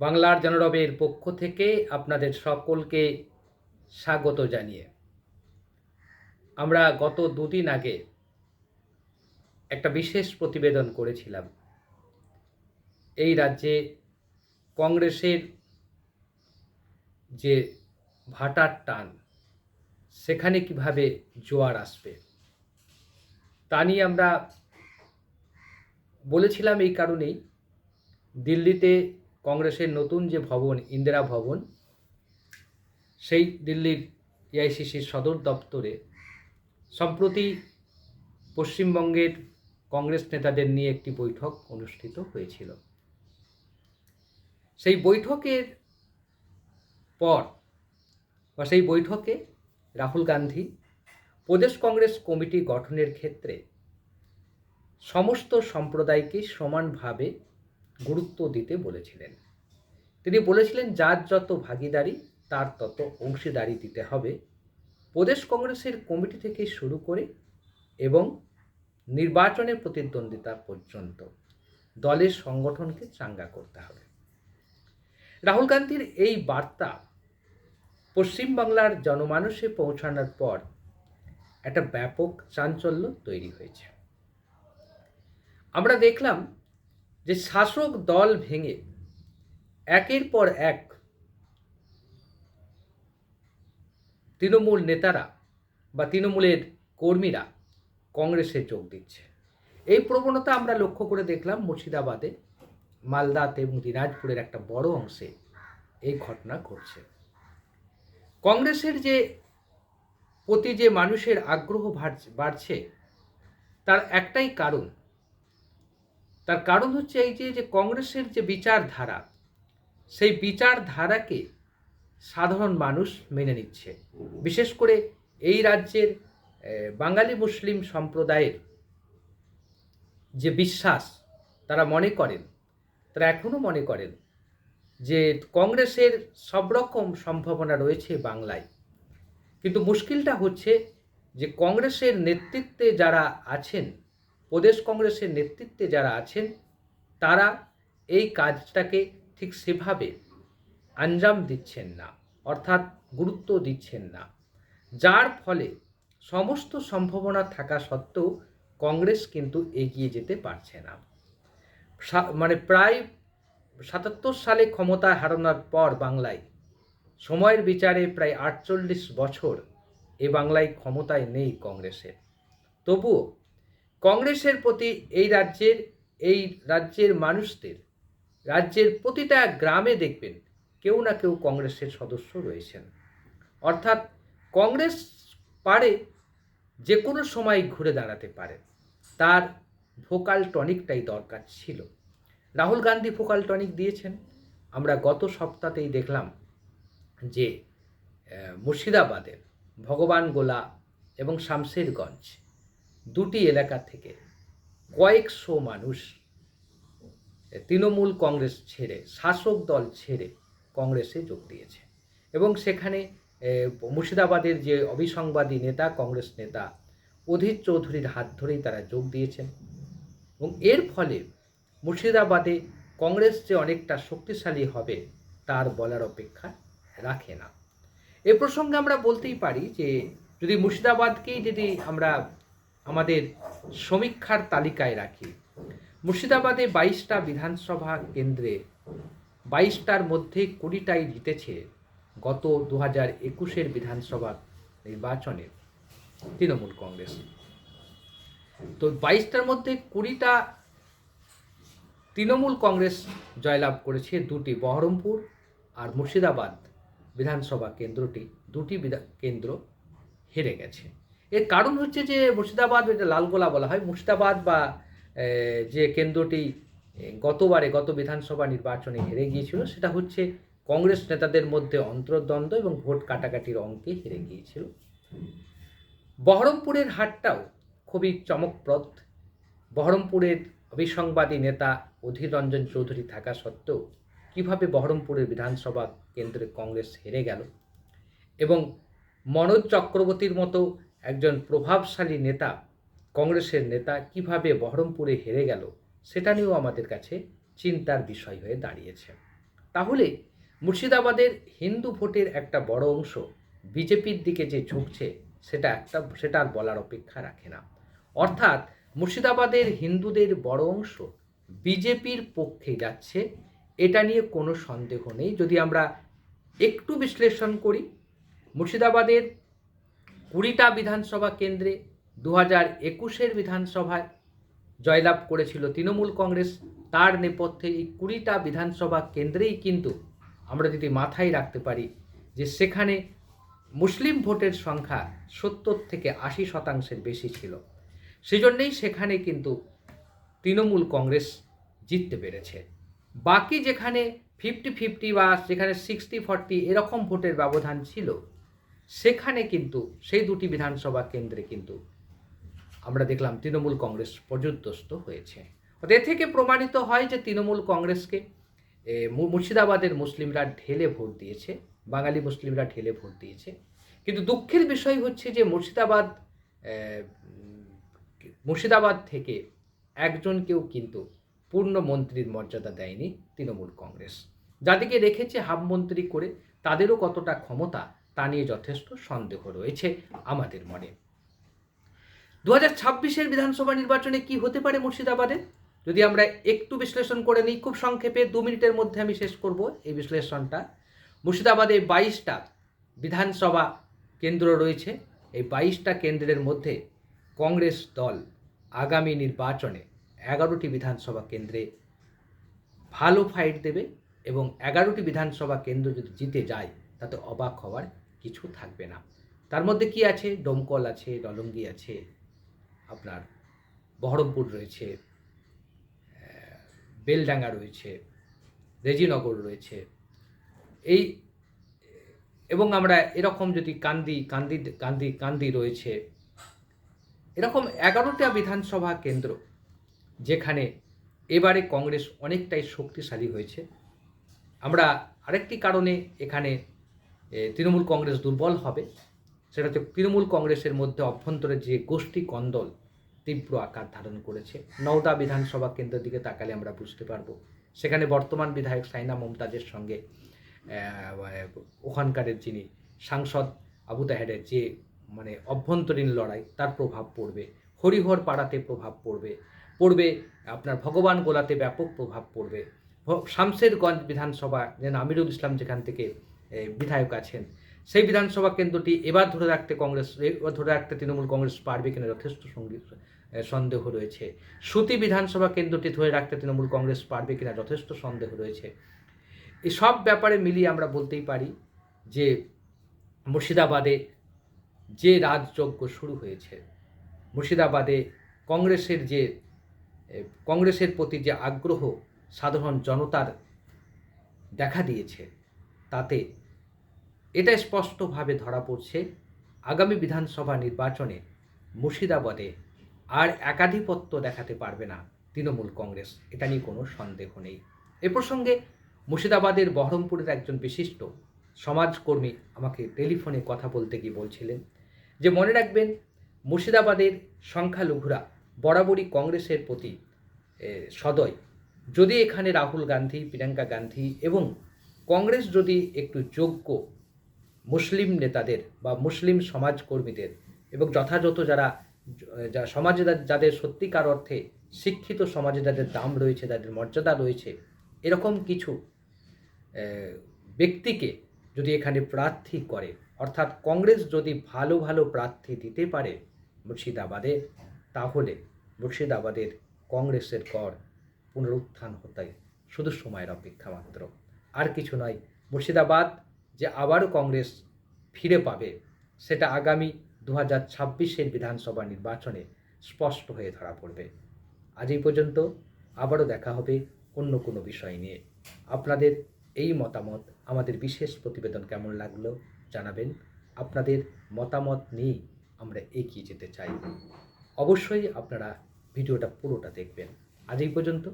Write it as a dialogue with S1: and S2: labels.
S1: বাংলার জনরবের পক্ষ থেকে আপনাদের সকলকে স্বাগত জানিয়ে। আমরা গত দুদিন আগে একটা বিশেষ প্রতিবেদন করেছিলাম। এই রাজ্যে কংগ্রেসের যে ভাটার টান, সেখানে কীভাবে জোয়ার আসবে, তা নিয়ে আমরা বলেছিলাম এই কারণেই দিল্লিতে কংগ্রেসের নতুন যে ভবন, ইন্দিরা ভবন, সেই দিল্লির এআইসিসির সদর দপ্তরে সম্প্রতি পশ্চিমবঙ্গের কংগ্রেস নেতাদের নিয়ে একটি বৈঠক অনুষ্ঠিত হয়েছিল। সেই বৈঠকের পর বা সেই বৈঠকে রাহুল গান্ধী প্রদেশ কংগ্রেস কমিটি গঠনের ক্ষেত্রে সমস্ত সম্প্রদায়কে সমানভাবে গুরুত্ব দিতে বলেছিলেন। তিনি বলেছিলেন, যার যত ভাগিদারি, তার তত অংশীদারি দিতে হবে। প্রদেশ কংগ্রেসের কমিটি থেকে শুরু করে এবং নির্বাচনের প্রতিদ্বন্দ্বিতা পর্যন্ত দলের সংগঠনকে চাঙ্গা করতে হবে। রাহুল গান্ধীর এই বার্তা পশ্চিমবাংলার জনমানুষে পৌঁছানোর পর একটা ব্যাপক চাঞ্চল্য তৈরি হয়েছে। আমরা দেখলাম যে শাসক দল ভেঙে একের পর এক তৃণমূল নেতারা বা তৃণমূলের কর্মীরা কংগ্রেসে যোগ দিচ্ছে। এই প্রবণতা আমরা লক্ষ্য করে দেখলাম মুর্শিদাবাদে মালদাতে এবং দিনাজপুরের একটা বড় অংশে এই ঘটনা ঘটছে। কংগ্রেসের যে প্রতি যে মানুষের আগ্রহ বাড়ছে- তার একটাই কারণ তার কারণ হচ্ছে এই যে যে কংগ্রেসের যে বিচারধারা, সেই বিচারধারাকে সাধারণ মানুষ মেনে নিচ্ছে। বিশেষ করে এই রাজ্যের বাঙালি মুসলিম সম্প্রদায়ের যে বিশ্বাস, তারা মনে করেন, তারা এখনও মনে করেন যে কংগ্রেসের সব রকম সম্ভাবনা রয়েছে বাংলায়। কিন্তু মুশকিলটা হচ্ছে যে কংগ্রেসের নেতৃত্বে যারা আছেন প্রদেশ কংগ্রেসের নেতৃত্বে যারা আছেন, তারা এই কাজটাকে ঠিক সেভাবে আঞ্জাম দিচ্ছেন না, অর্থাৎ গুরুত্ব দিচ্ছেন না। যার ফলে সমস্ত সম্ভাবনা থাকা সত্ত্বেও কংগ্রেস কিন্তু এগিয়ে যেতে পারছে না। মানে প্রায় সাতাত্তর সালে ক্ষমতা হারানোর পর বাংলায় সময়ের বিচারে প্রায় আটচল্লিশ বছর এ বাংলায় ক্ষমতায় নেই কংগ্রেসের। তবুও কংগ্রেসের প্রতি এই রাজ্যের এই রাজ্যের মানুষদের, রাজ্যের প্রতিটা গ্রামে দেখবেন কেউ না কেউ কংগ্রেসের সদস্য রয়েছেন। অর্থাৎ কংগ্রেস পারে যে কোনো সময় ঘুরে দাঁড়াতে পারে। তার ভোকাল টনিকটাই দরকার ছিল। রাহুল গান্ধী ভোকাল টনিক দিয়েছেন। আমরা গত সপ্তাহতেই দেখলাম যে মুর্শিদাবাদের ভগবান গোলা এবং শামশেরগঞ্জ দুটি এলাকা থেকে কয়েকশো মানুষ তৃণমূল কংগ্রেস ছেড়ে, শাসক দল ছেড়ে কংগ্রেসে যোগ দিয়েছে। এবং সেখানে মুর্শিদাবাদের যে অবিসংবাদী নেতা, কংগ্রেস নেতা অধীর চৌধুরীর হাত ধরেই তারা যোগ দিয়েছেন। এবং এর ফলে মুর্শিদাবাদে কংগ্রেস যে অনেকটা শক্তিশালী হবে, তার বলার অপেক্ষা রাখে না। এ প্রসঙ্গে আমরা বলতেই পারি যে, যদি মুর্শিদাবাদকেই যদি আমরা আমাদের সমীক্ষার তালিকায় রাখি। মুর্শিদাবাদে বাইশটা বিধানসভা কেন্দ্রে বাইশটার মধ্যে কুড়িটাই জিতেছে গত দু হাজার একুশের বিধানসভা নির্বাচনে তৃণমূল কংগ্রেস। তো বাইশটার মধ্যে কুড়িটা তৃণমূল কংগ্রেস জয়লাভ করেছে দুটি বহরমপুর আর মুর্শিদাবাদ বিধানসভা কেন্দ্রটি, দুটি কেন্দ্র হেরে গেছে। এর কারণ হচ্ছে যে মুর্শিদাবাদ এটা লালগোলা বলা হয়, মুর্শিদাবাদ বা যে কেন্দ্রটি গতবারে গত বিধানসভা নির্বাচনে হেরে গিয়েছিল, সেটা হচ্ছে কংগ্রেস নেতাদের মধ্যে অন্তর্দ্বন্দ্ব এবং ভোট কাটাকাটির অঙ্কে হেরে গিয়েছিল। বহরমপুরের হাটটাও খুবই চমকপ্রদ। বহরমপুরের অভিসংবাদী নেতা অধীর রঞ্জন চৌধুরী থাকা সত্ত্বেও কীভাবে বহরমপুরের বিধানসভা কেন্দ্রে কংগ্রেস হেরে গেল এবং মনোজ চক্রবর্তীর মতো একজন প্রভাবশালী নেতা, কংগ্রেসের নেতা কীভাবে বহরমপুরে হেরে গেল, সেটা নিয়েও আমাদের কাছে চিন্তার বিষয় হয়ে দাঁড়িয়েছে। তাহলে মুর্শিদাবাদের হিন্দু ভোটের একটা বড় অংশ বিজেপির দিকে যে ঝুঁকছে, সেটা একটা, সেটা আর বলার অপেক্ষা রাখে না। অর্থাৎ মুর্শিদাবাদের হিন্দুদের বড় অংশ বিজেপির পক্ষে যাচ্ছে, এটা নিয়ে কোনো সন্দেহ নেই। যদি আমরা একটু বিশ্লেষণ করি, মুর্শিদাবাদের কুড়িটা বিধানসভা কেন্দ্রে দু হাজার একুশের বিধানসভায় জয়লাভ করেছিল তৃণমূল কংগ্রেস। তার নেপথ্যে এই কুড়িটা বিধানসভা কেন্দ্রেই কিন্তু আমরা যদি মাথায় রাখতে পারি যে সেখানে মুসলিম ভোটের সংখ্যা সত্তর থেকে আশি শতাংশের বেশি ছিল। সেজন্যেই সেখানে কিন্তু তৃণমূল কংগ্রেস জিততে পেরেছে। বাকি যেখানে ফিফটি ফিফটি বা যেখানে সিক্সটি ফর্টি এরকম ভোটের ব্যবধান ছিল সেখানে কিন্তু, সেই দুটি বিধানসভা কেন্দ্রে কিন্তু আমরা দেখলাম তৃণমূল কংগ্রেস পর্যুদস্ত হয়েছে। এ থেকে প্রমাণিত হয় যে তৃণমূল কংগ্রেসকে মুর্শিদাবাদের মুসলিমরা ঢেলে ভোট দিয়েছে, বাঙালি মুসলিমরা ঢেলে ভোট দিয়েছে। কিন্তু দুঃখের বিষয় হচ্ছে যে মুর্শিদাবাদ মুর্শিদাবাদ থেকে একজনকেও কিন্তু পূর্ণ মন্ত্রীর মর্যাদা দেয়নি তৃণমূল কংগ্রেস। যাদেরকে রেখেছে হাফ মন্ত্রী করে, তাদেরও কতটা ক্ষমতা তা নিয়ে যথেষ্ট সন্দেহ রয়েছে আমাদের মনে। দু হাজার ছাব্বিশের বিধানসভা নির্বাচনে কি হতে পারে মুর্শিদাবাদে? যদি আমরা একটু বিশ্লেষণ করে নিই, খুব সংক্ষেপে দু মিনিটের মধ্যে আমি শেষ করব এই বিশ্লেষণটা। মুর্শিদাবাদে বাইশটা বিধানসভা কেন্দ্র রয়েছে। এই বাইশটা কেন্দ্রের মধ্যে কংগ্রেস দল আগামী নির্বাচনে এগারোটি বিধানসভা কেন্দ্রে ভালো ফাইট দেবে এবং এগারোটি বিধানসভা কেন্দ্র যদি জিতে যায়, তাতে অবাক হওয়ার কিছু থাকবে না। তার মধ্যে কি আছে? ডোমকল আছে ডলঙ্গি আছে, আপনার বহরমপুর রয়েছে বেলডাঙ্গা রয়েছে, রেজিনগর রয়েছে। এই, এবং আমরা এরকম যদি কান্দি কান্দি কান্দি কান্দি রয়েছে, এরকম এগারোটা বিধানসভা কেন্দ্র যেখানে এবারে কংগ্রেস অনেকটাই শক্তিশালী হয়েছে। আমরা আরেকটি কারণে এখানে তৃণমূল কংগ্রেস দুর্বল হবে। সেটা হচ্ছে তৃণমূল কংগ্রেসের মধ্যে অভ্যন্তরে যে গোষ্ঠী কন্দল তীব্র আকার ধারণ করেছে, নওদা বিধানসভা কেন্দ্রের দিকে তাকালে আমরা বুঝতে পারব। সেখানে বর্তমান বিধায়ক সাইনা মমতাজের সঙ্গে ওখানকারের যিনি সাংসদ আবু তাহেরের যে মানে অভ্যন্তরীণ লড়াই, তার প্রভাব পড়বে। হরিহর পাড়াতে প্রভাব পড়বে। পড়বে আপনার ভগবান গোলাতে ব্যাপক প্রভাব পড়বে। শামশেরগঞ্জ বিধানসভা যেন আমিরুল ইসলাম যেখান থেকে বিধায়ক আছেন। সেই বিধানসভা কেন্দ্রটি এবার ধরে রাখতে কংগ্রেস এবার ধরে রাখতে তৃণমূল কংগ্রেস পারবে কিনা যথেষ্ট সঙ্গী এ, সন্দেহ রয়েছে। সুতি বিধানসভা কেন্দ্রটি ধরে রাখতে তৃণমূল কংগ্রেস পারবে কিনা যথেষ্ট সন্দেহ রয়েছে। এই সব ব্যাপারে মিলিয়ে আমরা বলতেই পারি যে মুর্শিদাবাদে যে রাজযজ্ঞ শুরু হয়েছে মুর্শিদাবাদে কংগ্রেসের যে কংগ্রেসের প্রতি যে আগ্রহ সাধারণ জনতার দেখা দিয়েছে তাতে এটা স্পষ্টভাবে ধরা পড়ছে আগামী বিধানসভা নির্বাচনে মুর্শিদাবাদে আর একাধিপত্য দেখাতে পারবে না তৃণমূল কংগ্রেস। এটা নিয়ে কোনো সন্দেহ নেই। এ প্রসঙ্গে মুর্শিদাবাদের বহরমপুরের একজন বিশিষ্ট সমাজকর্মী আমাকে টেলিফোনে কথা বলতে গিয়ে বলছিলেন যে, মনে রাখবেন, মুর্শিদাবাদের সংখ্যালঘুরা বরাবরই কংগ্রেসের প্রতি সদয়। যদি এখানে রাহুল গান্ধী, প্রিয়াঙ্কা গান্ধী এবং কংগ্রেস যদি একটু যোগ্য মুসলিম নেতাদের বা মুসলিম সমাজকর্মীদের এবং যথাযথ যারা সমাজে যাদের সত্যিকার অর্থে শিক্ষিত সমাজে যাদের দাম রয়েছে, যাদের মর্যাদা রয়েছে, এরকম কিছু ব্যক্তিকে যদি এখানে প্রার্থী করে, অর্থাৎ কংগ্রেস যদি ভালো ভালো প্রার্থী দিতে পারে মুর্শিদাবাদে, তাহলে মুর্শিদাবাদের কংগ্রেসের কর পুনরুত্থান হতে শুধু সময়ের অপেক্ষা মাত্র। আর কিছু নয়, মুর্শিদাবাদ যে আবারও কংগ্রেস ফিরে পাবে, সেটা আগামী দু হাজার ছাব্বিশের বিধানসভা নির্বাচনে স্পষ্ট হয়ে ধরা পড়বে। আজ এই পর্যন্ত আবারও দেখা হবে অন্য কোনো বিষয় নিয়ে। আপনাদের এই মতামত, আমাদের বিশেষ প্রতিবেদন কেমন লাগল জানাবেন। আপনাদের মতামত নিয়েই আমরা এগিয়ে যেতে চাই। অবশ্যই আপনারা ভিডিওটা পুরোটা দেখবেন। আজ এই পর্যন্ত।